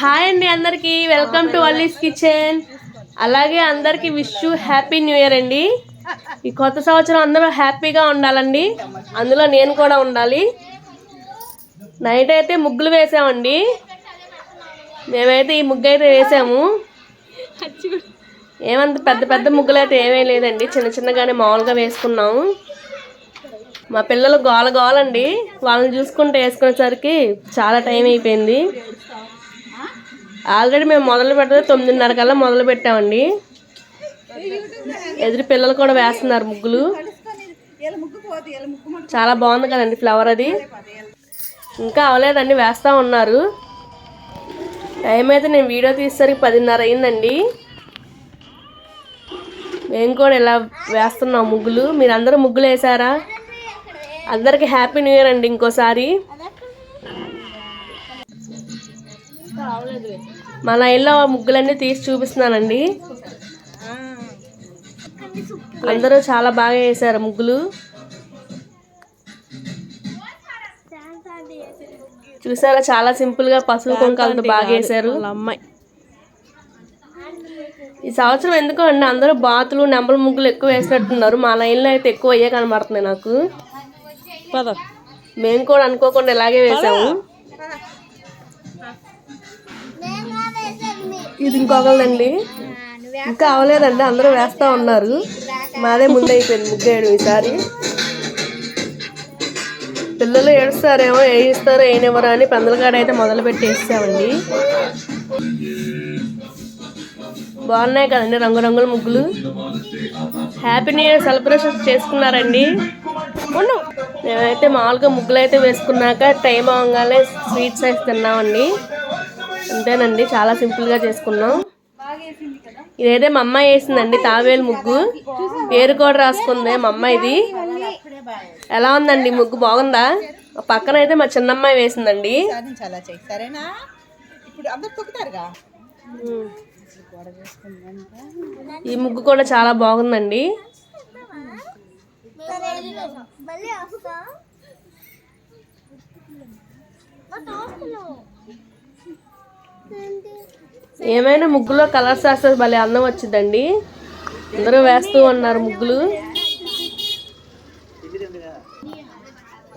Hi అండి అందరికీ. Welcome to Ally's kitchen అలాగే అందరికీ విష్ హ్యాపీ న్యూ ఇయర్ అండి. ఈ కొత్త సంవత్సరం అందరూ హ్యాపీగా ఉండాలండి. అందులో నేను కూడా ఉండాలి. నైట్ అయితే ముగ్గులు వేసామండి. మేమైతే ఈ ముగ్గు అయితే వేసాము. ఏమంత పెద్ద పెద్ద ముగ్గులు అయితే ఏమీ లేదండి. చిన్న చిన్నగానే మామూలుగా వేసుకున్నాము. మా పిల్లలు గోల గోలండి. వాళ్ళని చూసుకుంటే వేసుకునేసరికి చాలా టైం అయిపోయింది. ఆల్రెడీ మేము మొదలు పెట్టడం తొమ్మిదిన్నర కల్లా మొదలు పెట్టామండి. ఎదురు పిల్లలు కూడా వేస్తున్నారు ముగ్గులు. చాలా బాగుంది కదండి ఫ్లవర్ అది. ఇంకా అవలేదండి వేస్తూ ఉన్నారు. టైం అయితే నేను వీడియో తీసేసరికి పదిన్నర అయిందండి. మేము కూడా ఇలా వేస్తున్నాం ముగ్గులు. మీరు అందరూ ముగ్గులు వేసారా? అందరికీ హ్యాపీ న్యూ ఇయర్ అండి ఇంకోసారి. మా లైన్లో ముగ్గులన్నీ తీసి చూపిస్తున్నానండి. అందరూ చాలా బాగా వేశారు ముగ్గులు. చూసారా? చాలా సింపుల్గా పసుపు కుంకాలతో బాగా వేశారు అమ్మాయి. ఈ సంవత్సరం ఎందుకో అండి అందరూ బాతులు నెంబల ముగ్గులు ఎక్కువ వేసినట్టున్నారు. మా లైన్లో అయితే ఎక్కువ అయ్యే కనబడుతున్నాయి నాకు. మేము కూడా అనుకోకుండా ఇలాగే వేసాము. ఇది ఇంకొకళ్ళండి ఇంకా అవలేదండి అందరూ వేస్తా ఉన్నారు. మాదే ముందు అయిపోయింది ముగ్గేయడం ఈసారి. పిల్లలు ఏడుస్తారేమో వేయిస్తారో వేయనివ్వరో అని పందలగాడ అయితే మొదలు పెట్టి వేసామండి బాగున్నాయి కదండి రంగురంగుల ముగ్గులు. హ్యాపీ న్యూ ఇయర్ సెలబ్రేషన్స్ చేసుకున్నారండి. ఉండు. మేమైతే మామూలుగా ముగ్గులు అయితే వేసుకున్నాక టైం అవగానే స్వీట్స్ అయితే తిన్నామండి. అంతేనండి చాలా సింపుల్గా చేసుకున్నాం. ఇదైతే మా అమ్మాయి వేసిందండి తావేలు ముగ్గు. పేరు కూడా రాసుకుంది మా అమ్మాయిది. ఎలా ఉందండి ముగ్గు బాగుందా? పక్కన అయితే మా చిన్నమ్మాయి వేసిందండి. ఈ ముగ్గు కూడా చాలా బాగుందండి. ఏమైనా ముగ్గులో కలర్స్ వేస్తే భలే అందం వచ్చిందండి. అందరూ వేస్తూ ఉన్నారు ముగ్గులు.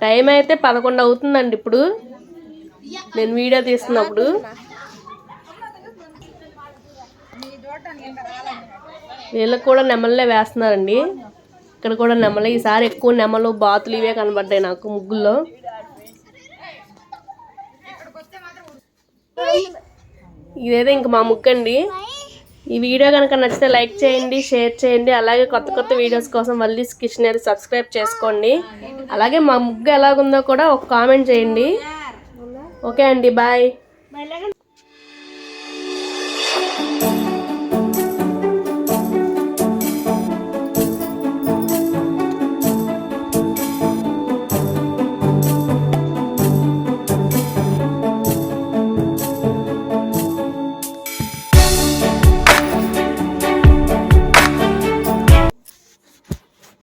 టైం అయితే పదకొండు అవుతుందండి ఇప్పుడు. నేను వీడియో తీస్తున్నప్పుడు. వీళ్ళకి కూడా నెమలే వేస్తున్నారండి. ఇక్కడ కూడా నెమలే. ఈసారి ఎక్కువ నెమలు బాతులు ఇవే కనబడ్డాయి నాకు ముగ్గుల్లో. ఇదేదో ఇంక మా ముగ్గు అండి ఈ వీడియో కనుక నచ్చితే లైక్ చేయండి షేర్ చేయండి. అలాగే కొత్త కొత్త వీడియోస్ కోసం మళ్ళీ కిచెన్ సబ్స్క్రైబ్ చేసుకోండి. అలాగే మా ముగ్గు ఎలాగుందో కూడా ఒక కామెంట్ చేయండి. ఓకే అండి బాయ్.